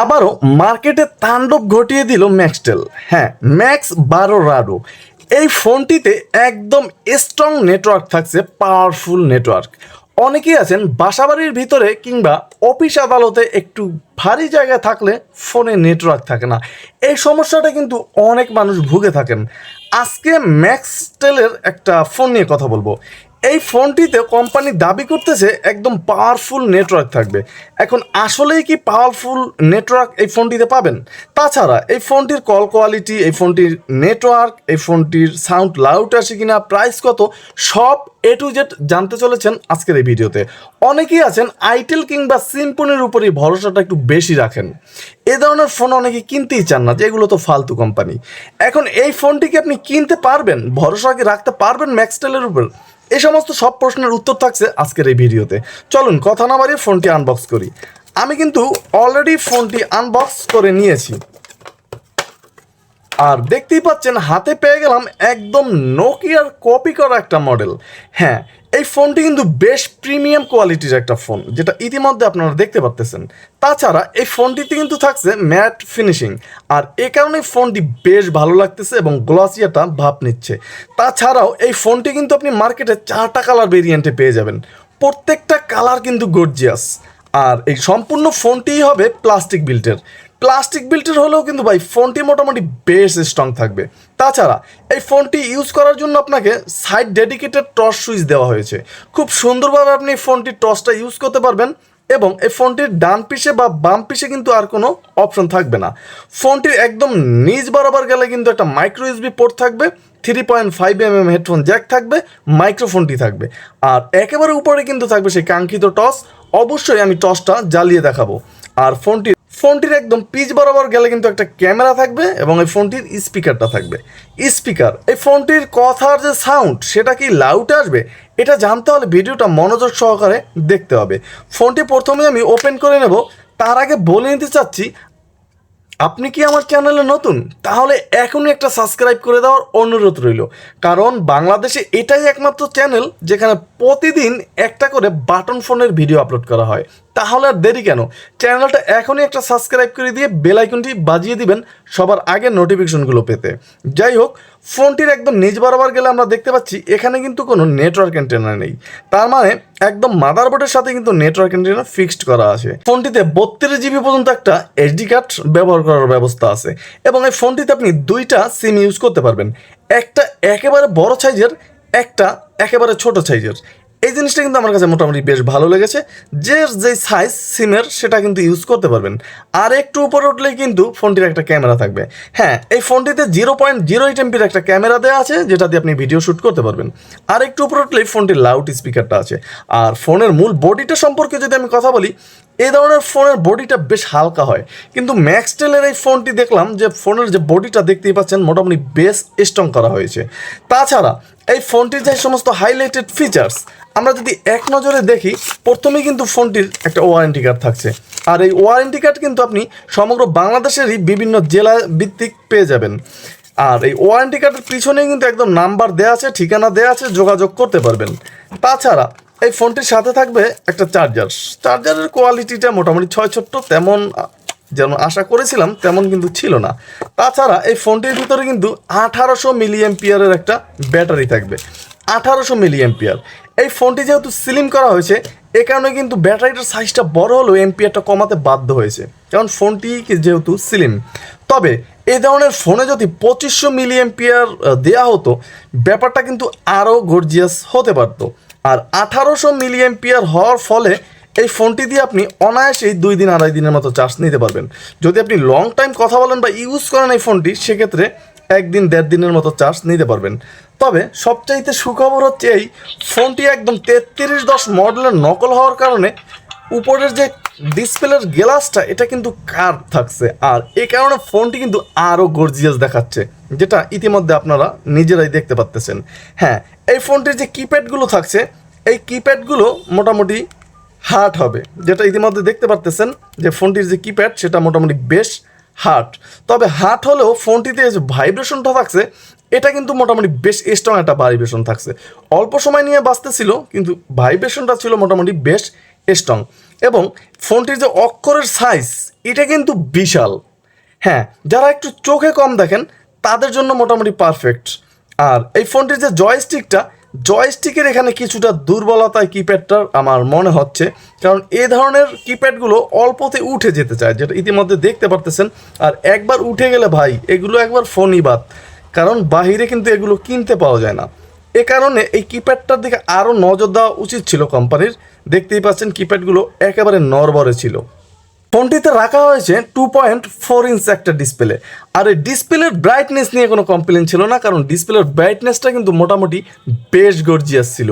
আবারও মার্কেটে তাণ্ডব ঘটিয়ে দিল ম্যাক্সটেল। হ্যাঁ ম্যাক্স বারো রাডো এই ফোনটিতে একদম স্ট্রং নেটওয়ার্ক থাকছে পাওয়ারফুল নেটওয়ার্ক অনেকেই আছেন বাসাবাড়ির ভিতরে কিংবা অফিস আদালতে একটু ভারী জায়গায় থাকলে ফোনে নেটওয়ার্ক থাকে না। এই সমস্যাটা কিন্তু অনেক মানুষ ভুগে থাকেন। আজকে ম্যাক্সটেলের একটা ফোন নিয়ে কথা বলব। এই ফোনটিতে কোম্পানি দাবি করতেছে একদম পাওয়ারফুল নেটওয়ার্ক থাকবে। এখন আসলেই কি পাওয়ারফুল নেটওয়ার্ক এই ফোনটিতে পাবেন? তাছাড়া এই ফোনটির কল কোয়ালিটি এই ফোনটির নেটওয়ার্ক এই ফোনটির সাউন্ড লাউড আসে কিনা প্রাইস কত, সব এ টু জেড জানতে চলেছেন আজকের এই ভিডিওতে। অনেকেই আছেন আইটেল কিংবা সিম্পনের উপরই ভরসাটা একটু বেশি রাখেন। এ ধরনের ফোন অনেকে কিনতেই চান না যে এগুলো তো ফালতু কোম্পানি এখন এই ফোনটিকে আপনি কিনতে পারবেন? ভরসা কি রাখতে পারবেন ম্যাক্সটেলের উপর? এই সমস্ত সব প্রশ্নের উত্তর থাকছে আজকের এই ভিডিওতে। চলুন, কথা না বাড়িয়ে ফোনটি আনবক্স করি। আমি কিন্তু অলরেডি ফোনটি আনবক্স করে নিয়েছি। আর দেখতেই পাচ্ছেন, হাতে পেয়ে গেলাম একদম নোকিয়ার কপি করা একটা মডেল হ্যাঁ এই ফোনটি কিন্তু বেশ প্রিমিয়াম কোয়ালিটির একটা ফোন যেটা ইতিমধ্যে আপনারা দেখতে পাচ্তেছেন তাছাড়া এই ফোনটিতে কিন্তু থাকছে ম্যাট ফিনিশিং আর এ কারণে ফোনটি বেশ ভালো লাগতেছে এবং গ্লসিয়াটা ভাব নিচ্ছে। তাছাড়াও এই ফোনটি কিন্তু আপনি মার্কেটে চারটা কালার ভেরিয়েন্টে পেয়ে যাবেন। প্রত্যেকটা কালার কিন্তু গর্জিয়াস আর এই সম্পূর্ণ ফোনটিই হবে প্লাস্টিক বিল্টের প্লাস্টিক বিল্টের হলেও কিন্তু ভাই ফোনটি মোটামুটি বেশ স্ট্রং থাকবে। তাছাড়া এই ফোনটি ইউজ করার জন্য আপনাকে সাইড ডেডিকেটেড টর্চ সুইচ দেওয়া হয়েছে। খুব সুন্দরভাবে আপনি এই ফোনটির টর্চটা ইউজ করতে পারবেন এবং এই ফোনটির ডান পিসে বা বাম পিসে কিন্তু আর কোনো অপশন থাকবে না। ফোনটির একদম নিজ বরাবর গেলে কিন্তু একটা মাইক্রো ইউএসবি পোর্ট থাকবে three point five M M headphone jack থাকবে মাইক্রোফোনটি থাকবে। আর একেবারে উপরে কিন্তু থাকবে সেই কাঙ্ক্ষিত টস অবশ্যই আমি টসটা জ্বালিয়ে দেখাবো। আর ফোনটি ফোনটির একদম পিচ বরাবর গেলে কিন্তু একটা ক্যামেরা থাকবে এবং এই ফোনটির স্পিকারটা থাকবে। স্পিকার, এই ফোনটির কথার যে সাউন্ড, সেটা কি লাউড আসবে? এটা জানতে হলে ভিডিওটা মনোযোগ সহকারে দেখতে হবে। ফোনটি প্রথমে আমি ওপেন করে নেব। তার আগে বলে নিতে চাচ্ছি, আপনি কি আমার চ্যানেলে নতুন? তাহলে এখনই একটা সাবস্ক্রাইব করে দেওয়ার অনুরোধ রইল। কারণ বাংলাদেশে এটাই একমাত্র চ্যানেল যেখানে প্রতিদিন একটা করে বাটন ফোনের ভিডিও আপলোড করা হয়। তাহলে আর দেরি কেন? চ্যানেলটা এখনই একটা সাবস্ক্রাইব করে দিয়ে বেল আইকনটি বাজিয়ে দিবেন সবার আগে নোটিফিকেশনগুলো পেতে। যাই হোক, ফোনটির একদম নিজ বরাবর গেলে আমরা দেখতে পাচ্ছি এখানে কিন্তু কোনো নেটওয়ার্ক অ্যান্টেনা নেই। তার মানে একদম মাদারবোর্ডের সাথে কিন্তু নেটওয়ার্ক অ্যান্টেনা ফিক্সড করা আছে। ফোনটিতে বত্রিশ জিবি পর্যন্ত একটা এইচডি কার্ড ব্যবহার করার ব্যবস্থা আছে এবং এই ফোনটিতে আপনি দুইটা সিম ইউজ করতে পারবেন। একটা একেবারে বড় সাইজের একটা একেবারে ছোট সাইজের এই জিনিসটা কিন্তু আমার কাছে মোটামুটি বেশ ভালো লেগেছে। যে যে সাইজ সিমের সেটা কিন্তু ইউজ করতে পারবেন। আর একটু উপরে উঠলেই কিন্তু ফোনটির একটা ক্যামেরা থাকবে। হ্যাঁ এই ফোনটিতে জিরো পয়েন্ট জিরো এইট এমপির একটা ক্যামেরা দেওয়া আছে, যেটা দিয়ে আপনি ভিডিও শ্যুট করতে পারবেন। আর একটু উপরে উঠলেই ফোনটির লাউড স্পিকারটা আছে। আর ফোনের মূল বডিটা সম্পর্কে যদি আমি কথা বলি, এই ধরনের ফোনের বডিটা বেশ হালকা হয়। কিন্তু ম্যাক্সটেলের এই ফোনটি দেখলাম যে ফোনের যে বডিটা দেখতেই পাচ্ছেন, মোটামুটি বেশ স্ট্রং করা হয়েছে। তাছাড়া এই ফোনটির যে সমস্ত হাইলাইটেড ফিচার্স আমরা যদি এক নজরে দেখি, প্রথমেই কিন্তু ফোনটির একটা ওয়ারেন্টি কার্ড থাকছে। আর এই ওয়ারেন্টি কার্ড কিন্তু আপনি সমগ্র বাংলাদেশেরই বিভিন্ন জেলা ভিত্তিক পেয়ে যাবেন। আর এই ওয়ারেন্টি কার্ডের পিছনে কিন্তু একদম নাম্বার দেওয়া আছে, ঠিকানা দেওয়া আছে, যোগাযোগ করতে পারবেন। তাছাড়া এই ফোনটির সাথে থাকবে একটা চার্জার চার্জারের কোয়ালিটিটা মোটামুটি ছয় ছোট্ট, তেমন যেমন আশা করেছিলাম, তেমন কিন্তু ছিল না। তাছাড়া এই ফোনটির ভিতরে কিন্তু আঠারোশো মিলি এম্পিয়ারের একটা ব্যাটারি থাকবে। আঠারোশো মিলি এম্পিয়ার এই ফোনটি যেহেতু সিলিম করা হয়েছে, এ কারণে কিন্তু ব্যাটারিটার সাইজটা বড় হলেও এম্পিয়ারটা কমাতে বাধ্য হয়েছে। কারণ ফোনটি যেহেতু সিলিম। তবে এই ধরনের ফোনে যদি পঁচিশশো মিলি এম্পিয়ার দেওয়া হতো, ব্যাপারটা কিন্তু আরও গর্জিয়াস হতে পারতো। আর আঠারোশো মিলি এম্পিয়ার হওয়ার ফলে এই ফোনটি দিয়ে আপনি অনায়াসেই দুই দিন, আড়াই দিনের মতো চার্জ নিতে পারবেন। যদি আপনি লং টাইম কথা বলেন বা ইউজ করেন এই ফোনটি, সেক্ষেত্রে একদিন দেড় দিনের মতো চার্জ নিতে পারবেন। তবে সবচাইতে সুখবর হচ্ছে এই ফোনটি একদম তেত্রিশ দশ মডেলের নকল হওয়ার কারণে উপরের যে ডিসপ্লের গ্লাসটা এটা কিন্তু কার্ভ থাকছে। আর এ কারণে ফোনটি কিন্তু আরও গর্জিয়াস দেখাচ্ছে, যেটা ইতিমধ্যে আপনারা নিজেরাই দেখতে পাচ্তেছেন হ্যাঁ এই ফোনটির যে কিপ্যাডগুলো থাকছে, এই কিপ্যাডগুলো মোটামুটি হার্ড হবে, যেটা ইতিমধ্যে দেখতে পারতেছেন যে ফোনটির যে কিপ্যাড সেটা মোটামুটি বেশ হার্ড তবে হার্ট হলেও ফোনটিতে যে ভাইব্রেশনটা থাকছে, এটা কিন্তু মোটামুটি বেশ স্ট্রং একটা ভাইব্রেশন থাকছে। অল্প সময় নিয়ে বাঁচতেছিল, কিন্তু ভাইব্রেশনটা ছিল মোটামুটি বেশ স্ট্রং এবং ফোনটির যে অক্ষরের সাইজ এটা কিন্তু বিশাল। হ্যাঁ যারা একটু চোখে কম দেখেন, তাদের জন্য মোটামুটি পারফেক্ট আর এই ফোনটির যে জয়স্টিকটা জয়স্টিকের এখানে কিছুটা দুর্বলতায় কিপ্যাডটার আমার মনে হচ্ছে, কারণ এ ধরনের কিপ্যাডগুলো অল্পতে উঠে যেতে চায়, যেটা ইতিমধ্যে দেখতে পারতেছেন। আর একবার উঠে গেলে ভাই, এগুলো একবার ফোনই বাদ কারণ বাহিরে কিন্তু এগুলো কিনতে পাওয়া যায় না। এ কারণে এই কিপ্যাডটার দিকে আরও নজর দেওয়া উচিত ছিল কোম্পানির দেখতেই পাচ্ছেন কিপ্যাডগুলো একেবারে নরবরে ছিল। ফোনটিতে রাখা হয়েছে টু পয়েন্ট ফোর ইঞ্চ একটা ডিসপ্লে আর এই ডিসপ্লের ব্রাইটনেস নিয়ে কোনো কমপ্লেন ছিল না, কারণ ডিসপ্লের ব্রাইটনেসটা কিন্তু মোটামুটি বেশ গর্জিয়াস ছিল।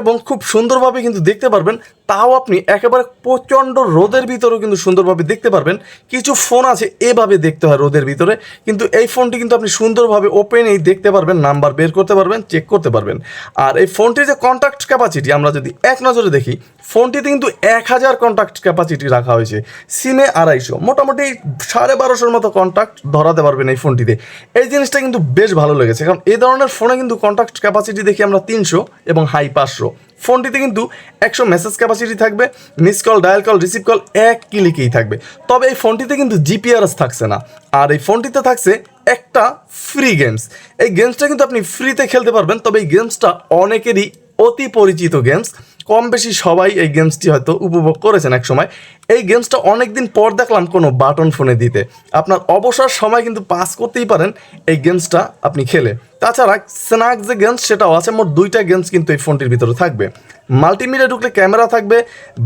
এবং খুব সুন্দরভাবে কিন্তু দেখতে পারবেন তাও আপনি একেবারে প্রচণ্ড রোদের ভিতরেও কিন্তু সুন্দরভাবে দেখতে পারবেন। কিছু ফোন আছে, এভাবে দেখতে হয় রোদের ভিতরে। কিন্তু এই ফোনটি কিন্তু আপনি সুন্দরভাবে ওপেনেই দেখতে পারবেন নাম্বার বের করতে পারবেন চেক করতে পারবেন। আর এই ফোনটির যে কন্ট্যাক্ট ক্যাপাসিটি আমরা যদি এক নজরে দেখি ফোনটিতে কিন্তু এক হাজার কন্ট্যাক্ট ক্যাপাসিটি রাখা হয়েছে। সিমে আড়াইশো। মোটামুটি সাড়ে বারোশোর মতো কন্ট্যাক্ট ধরাতে পারবেন এই ফোনটিতে এই জিনিসটা কিন্তু বেশ ভালো লেগেছে। কারণ এই ধরনের ফোনে কিন্তু কন্ট্যাক্ট ক্যাপাসিটি দেখি আমরা তিনশো এবং হাই পাঁচশো। ফোনটিতে কিন্তু একশো মেসেজ ক্যাপাসিটি থাকবে miss call dial call receive call এক ক্লিকেই থাকবে। তবে এই ফোনটিতে কিন্তু জিপিআরএস থাকছে না। আর এই ফোনটিতে থাকছে একটা ফ্রি গেমস এই গেমসটা কিন্তু আপনি ফ্রিতে খেলতে পারবেন, তবে এই গেমসটা অনেকেরই অতি পরিচিত গেমস কম বেশি সবাই এই গেমসটি হয়তো উপভোগ করেছেন এক সময় এই গেমসটা অনেক দিন পর দেখলাম কোনো বাটন ফোনে দিতে। আপনার অবসর সময় কিন্তু পাস করতেই পারেন এই গেমসটা আপনি খেলে। তাছাড়া স্ন্যাক যে গেমস সেটাও আছে। মোট দুইটা গেমস কিন্তু এই ফোনটির ভিতরে থাকবে। মাল্টিমিডিয়া ঢুকলে ক্যামেরা থাকবে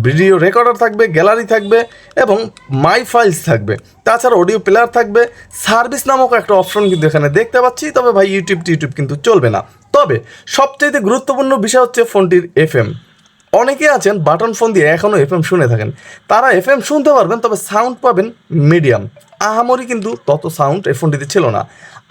ভিডিও রেকর্ডার থাকবে গ্যালারি থাকবে এবং মাই ফাইলস থাকবে। তাছাড়া অডিও প্লেয়ার থাকবে। সার্ভিস নামক একটা অপশন কিন্তু এখানে দেখতে পাচ্ছি। তবে ভাই ইউটিউব টিউটিউব কিন্তু চলবে না। তবে সবচাইতে গুরুত্বপূর্ণ বিষয় হচ্ছে ফোনটির এফএম অনেকে আছেন বাটন ফোন দিয়ে এখনও এফ এম শুনে থাকেন। তারা এফ এম শুনতে পারবেন, তবে সাউন্ড পাবেন মিডিয়াম আহামরি কিন্তু তত সাউন্ড এই ফোনটিতে ছিল না।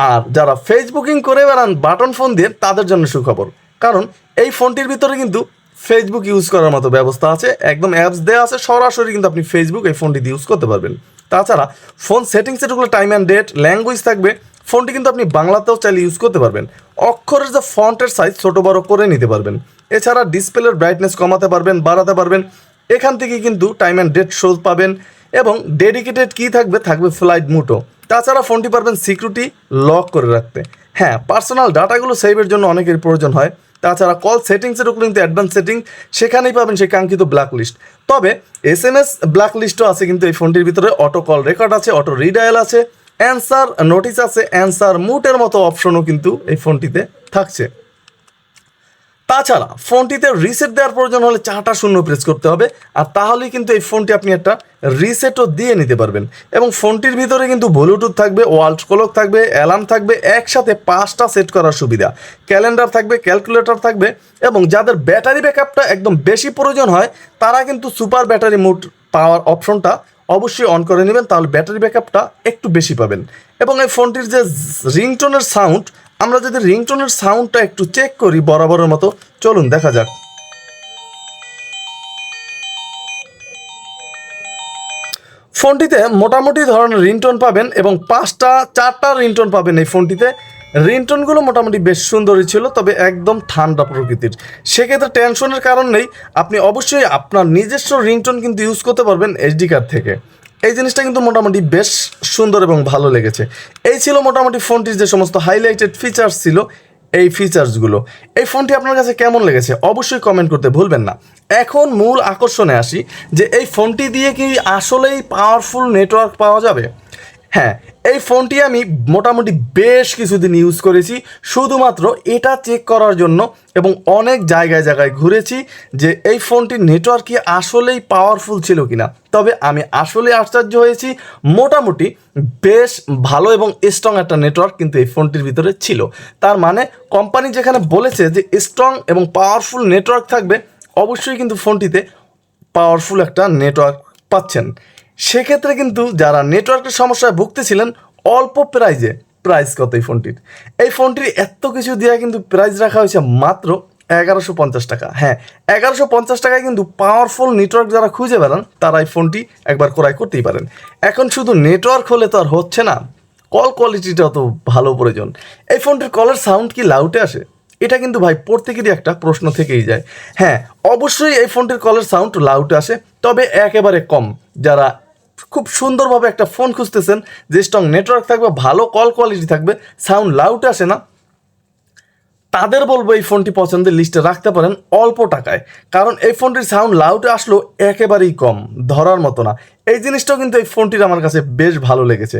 আর যারা ফেসবুকিং করে বেড়ান বাটন ফোন দিয়ে, তাদের জন্য সুখবর। কারণ এই ফোনটির ভিতরে কিন্তু ফেসবুক ইউজ করার মতো ব্যবস্থা আছে, একদম অ্যাপস দেওয়া আছে, সরাসরি কিন্তু আপনি ফেসবুক এই ফোনটি ইউজ করতে পারবেন। তাছাড়া ফোন সেটিংসে ঢুকলে টাইম অ্যান্ড ডেট ল্যাঙ্গুয়েজ থাকবে ফোনটি কিন্তু আপনি বাংলাতেও চাইলে ইউজ করতে পারবেন। অক্ষরের যে ফন্টের সাইজ ছোটো বড় করে নিতে পারবেন। এছাড়া ডিসপ্লের ব্রাইটনেস কমাতে পারবেন, বাড়াতে পারবেন। এখান থেকে কিন্তু টাইম অ্যান্ড ডেট শো পাবেন এবং ডেডিকেটেড কি থাকবে থাকবে ফ্লাইট মুটো তাছাড়া ফোনটি পারবেন সিকিউরিটি লক করে রাখতে। হ্যাঁ পার্সোনাল ডাটাগুলো সেভের জন্য অনেকের প্রয়োজন হয়। তাছাড়া কল সেটিংসের উপর কিন্তু অ্যাডভান্স সেটিং সেখানেই পাবেন সেই কাঙ্ক্ষিত ব্ল্যাক লিস্ট তবে এস এম এস ব্ল্যাক লিস্টও আছে কিন্তু এই ফোনটির ভিতরে। অটো কল রেকর্ড আছে অটো রিডায়াল আছে। অ্যান্সার নোটিস আছে, অ্যান্সার মুটের মতো অপশনও কিন্তু এই ফোনটিতে থাকছে। তাছাড়া ফোনটিতে রিসেট দেওয়ার প্রয়োজন হলে চারটা শূন্য প্রেস করতে হবে, আর তাহলেই কিন্তু এই ফোনটি আপনি একটা রিসেটও দিয়ে নিতে পারবেন। এবং ফোনটির ভিতরে কিন্তু ব্লুটুথ থাকবে ওয়াল্ট ক্লক থাকবে, অ্যালার্ম থাকবে, একসাথে পাঁচটা সেট করার সুবিধা। ক্যালেন্ডার থাকবে, ক্যালকুলেটর থাকবে, এবং যাদের ব্যাটারি ব্যাকআপটা একদম বেশি প্রয়োজন হয়, তারা কিন্তু সুপার ব্যাটারি মোড পাওয়ার অপশনটা অবশ্যই অন করে নেবেন, তাহলে ব্যাটারি ব্যাকআপটা একটু বেশি পাবেন। এবং এই ফোনটির যে রিংটোনের সাউন্ড আমরা যদি রিংটোনের সাউন্ডটা একটু চেক করি বরাবরের মতো, চলুন দেখা যাক। ফোনটিতে মোটামুটি ধরনের রিংটোন পাবেন এবং পাঁচটা, চারটা রিংটোন পাবেন এই ফোনটিতে। রিংটোনগুলো মোটামুটি বেশ সুন্দরই ছিল, তবে একদম ঠান্ডা প্রকৃতির। সেক্ষেত্রে টেনশনের কারণ নেই, আপনি অবশ্যই আপনার নিজস্ব রিংটোন কিন্তু ইউজ করতে পারবেন এইচডি কার্ড থেকে। এই জিনিসটা কিন্তু মোটামুটি বেশ সুন্দর এবং ভালো লেগেছে। এই ছিল মোটামুটি ফোনটির যে সমস্ত হাইলাইটেড ফিচার্স ছিল, এই ফিচার্সগুলো এই ফোনটি আপনার কাছে কেমন লেগেছে অবশ্যই কমেন্ট করতে ভুলবেন না। এখন মূল আকর্ষণে আসি যে এই ফোনটি দিয়ে কি আসলেই পাওয়ারফুল নেটওয়ার্ক পাওয়া যাবে? হ্যাঁ এই ফোনটি আমি মোটামুটি বেশ কিছুদিন ইউজ করেছি, শুধুমাত্র এটা চেক করার জন্য এবং অনেক জায়গায় জায়গায় ঘুরেছি যে এই ফোনটির নেটওয়ার্ক কি আসলেই পাওয়ারফুল ছিল কিনা। তবে আমি আসলে আশ্চর্য হয়েছি, মোটামুটি বেশ ভালো এবং স্ট্রং একটা নেটওয়ার্ক কিন্তু এই ফোনটির ভিতরে ছিল। তার মানে কোম্পানি যেখানে বলেছে যে স্ট্রং এবং পাওয়ারফুল নেটওয়ার্ক থাকবে, অবশ্যই কিন্তু ফোনটিতে পাওয়ারফুল একটা নেটওয়ার্ক পাচ্ছেন। সেক্ষেত্রে কিন্তু যারা নেটওয়ার্কের সমস্যায় ভুগতেছিলেন, অল্প প্রাইজে প্রাইস কত এই ফোনটির? এই ফোনটির এত কিছু দেওয়া কিন্তু প্রাইস রাখা হয়েছে মাত্র এগারোশো পঞ্চাশ টাকা। হ্যাঁ এগারোশো পঞ্চাশ টাকায় কিন্তু পাওয়ারফুল নেটওয়ার্ক যারা খুঁজে বেড়ান, তারা এই ফোনটি একবার ক্রয় করতেই পারেন। এখন শুধু নেটওয়ার্ক হলে তো আর হচ্ছে না কল কোয়ালিটিটা তো ভালো প্রয়োজন। এই ফোনটির কলের সাউন্ড কি লাউটে আসে? এটা কিন্তু ভাই প্রত্যেকেরই একটা প্রশ্ন থেকেই যায়। হ্যাঁ অবশ্যই এই ফোনটির কলের সাউন্ড লাউটে আসে, তবে একেবারে কম। যারা খুব সুন্দরভাবে একটা ফোন খুঁজতেছেন, যে স্ট্রং নেটওয়ার্ক থাকবে, ভালো কল কোয়ালিটি থাকবে সাউন্ড লাউড আসে না। তাদের বলব এই ফোনটি পছন্দের লিস্টে রাখতে পারেন অল্প টাকায়। কারণ এই ফোনটির সাউন্ড লাউড আসলো একেবারেই কম, ধরার মতো না। এই জিনিসটাও কিন্তু এই ফোনটির আমার কাছে বেশ ভালো লেগেছে।